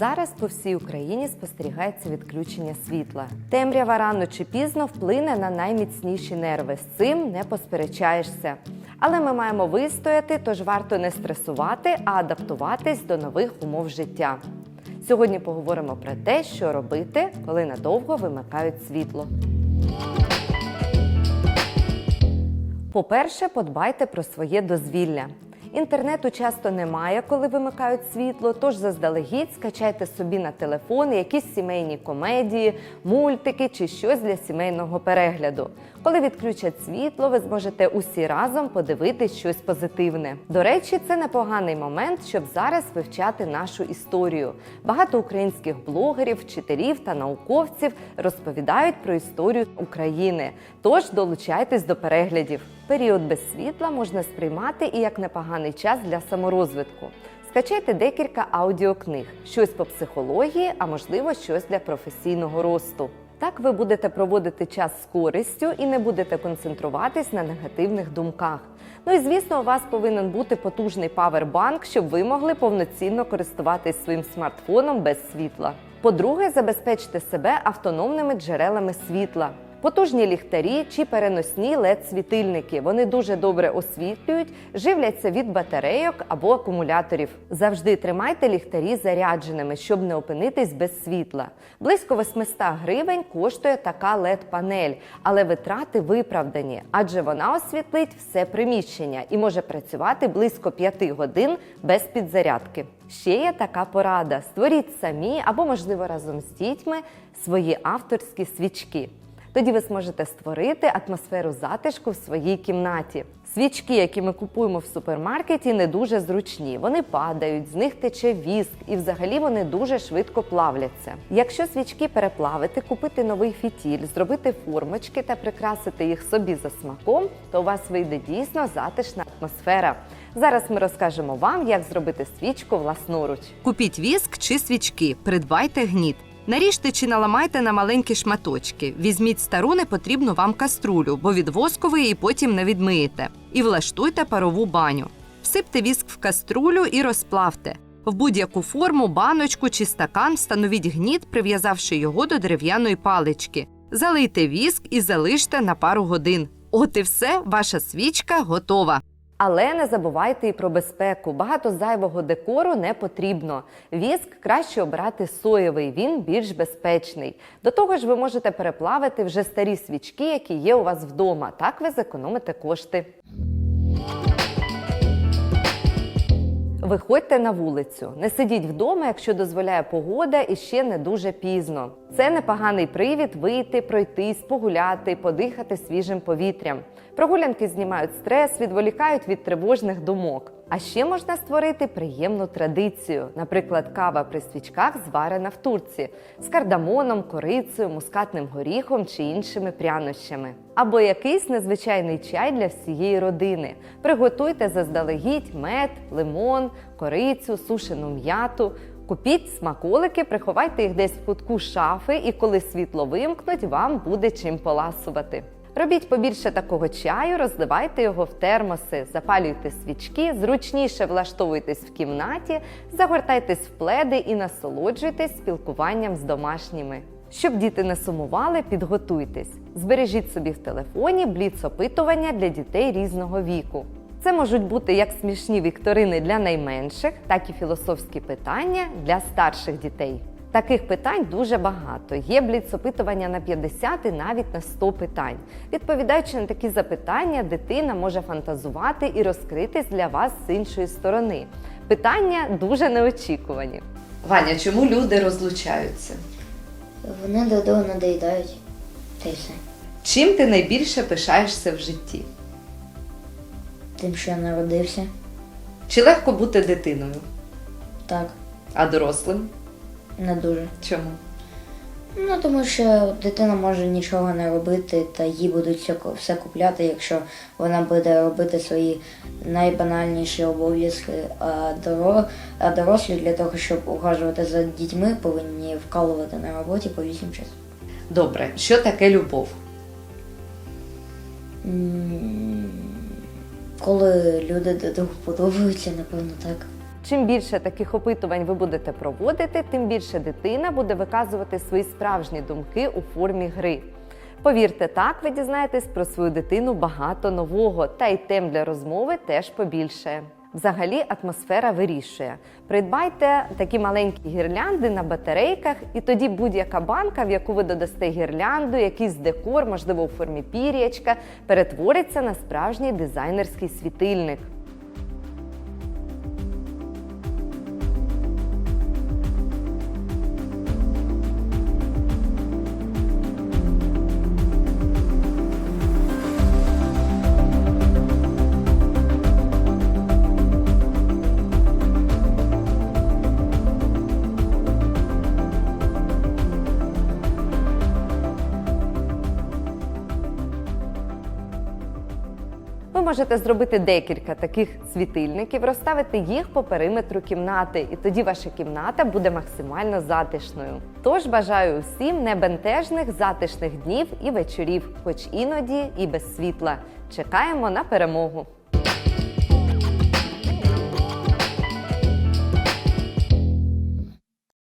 Зараз по всій Україні спостерігається відключення світла. Темрява рано чи пізно вплине на найміцніші нерви. З цим не посперечаєшся. Але ми маємо вистояти, тож варто не стресувати, а адаптуватись до нових умов життя. Сьогодні поговоримо про те, що робити, коли надовго вимикають світло. По-перше, подбайте про своє дозвілля. Інтернету часто немає, коли вимикають світло, тож заздалегідь скачайте собі на телефон якісь сімейні комедії, мультики чи щось для сімейного перегляду. Коли відключать світло, ви зможете усі разом подивитись щось позитивне. До речі, це непоганий момент, щоб зараз вивчати нашу історію. Багато українських блогерів, вчителів та науковців розповідають про історію України. Тож долучайтесь до переглядів. Період без світла можна сприймати і як непоганий час для саморозвитку. Скачайте декілька аудіокниг, щось по психології, а можливо, щось для професійного росту. Так ви будете проводити час з користю і не будете концентруватись на негативних думках. Ну і звісно, у вас повинен бути потужний павербанк, щоб ви могли повноцінно користуватись своїм смартфоном без світла. По-друге, забезпечте себе автономними джерелами світла. Потужні ліхтарі чи переносні led світильники Вони дуже добре освітлюють, живляться від батарейок або акумуляторів. Завжди тримайте ліхтарі зарядженими, щоб не опинитись без світла. Близько 800 гривень коштує така led панель але витрати виправдані, адже вона освітлить все приміщення і може працювати близько 5 годин без підзарядки. Ще є така порада: створіть самі або, можливо, разом з дітьми свої авторські свічки. Тоді ви зможете створити атмосферу затишку в своїй кімнаті. Свічки, які ми купуємо в супермаркеті, не дуже зручні. Вони падають, з них тече віск, і взагалі вони дуже швидко плавляться. Якщо свічки переплавити, купити новий фітіль, зробити формочки та прикрасити їх собі за смаком, то у вас вийде дійсно затишна атмосфера. Зараз ми розкажемо вам, як зробити свічку власноруч. Купіть віск чи свічки, придбайте гніт. Наріжте чи наламайте на маленькі шматочки. Візьміть стару непотрібну вам каструлю, бо від воску ви її потім не відмиєте. І влаштуйте парову баню. Всипте віск в каструлю і розплавте. В будь-яку форму, баночку чи стакан встановіть гніт, прив'язавши його до дерев'яної палички. Залийте віск і залиште на пару годин. От і все, ваша свічка готова. Але не забувайте і про безпеку. Багато зайвого декору не потрібно. Віск краще обрати соєвий, він більш безпечний. До того ж, ви можете переплавити вже старі свічки, які є у вас вдома. Так ви зекономите кошти. Виходьте на вулицю, не сидіть вдома, якщо дозволяє погода і ще не дуже пізно. Це непоганий привід вийти, пройтись, погуляти, подихати свіжим повітрям. Прогулянки знімають стрес, відволікають від тривожних думок. А ще можна створити приємну традицію, наприклад, кава при свічках зварена в турці з кардамоном, корицею, мускатним горіхом чи іншими прянощами. Або якийсь незвичайний чай для всієї родини. Приготуйте заздалегідь мед, лимон, корицю, сушену м'яту. Купіть смаколики, приховайте їх десь в кутку шафи, і коли світло вимкнуть, вам буде чим поласувати. Робіть побільше такого чаю, розливайте його в термоси, запалюйте свічки, зручніше влаштовуйтесь в кімнаті, загортайтесь в пледи і насолоджуйтесь спілкуванням з домашніми. Щоб діти не сумували, підготуйтесь. Збережіть собі в телефоні бліц-опитування для дітей різного віку. Це можуть бути як смішні вікторини для найменших, так і філософські питання для старших дітей. Таких питань дуже багато. Є бліц-опитування на 50 і навіть на 100 питань. Відповідаючи на такі запитання, дитина може фантазувати і розкритись для вас з іншої сторони. Питання дуже неочікувані. Ваня, чому люди розлучаються? Вони додому надоїдають. Та й все. Чим ти найбільше пишаєшся в житті? Тим, що я народився. Чи легко бути дитиною, Так, а дорослим? не дуже. Чому? Ну, тому що дитина може нічого не робити, та їй будуть все, все купляти, якщо вона буде робити свої найбанальніші обов'язки. А, доро, а дорослі для того, щоб ухажувати за дітьми, повинні вкалувати на роботі по 8 часів. Добре, що таке любов? М, Коли люди до друга подобаються, напевно, так. Чим більше таких опитувань ви будете проводити, тим більше дитина буде виказувати свої справжні думки у формі гри. Повірте, так ви дізнаєтесь про свою дитину багато нового, та й тем для розмови теж побільшає. Взагалі атмосфера вирішує. Придбайте такі маленькі гірлянди на батарейках, і тоді будь-яка банка, в яку ви додасте гірлянду, якийсь декор, можливо, у формі пір'ячка, перетвориться на справжній дизайнерський світильник. Ви можете зробити декілька таких світильників, розставити їх по периметру кімнати, і тоді ваша кімната буде максимально затишною. Тож бажаю усім небентежних затишних днів і вечорів, хоч іноді і без світла. Чекаємо на перемогу.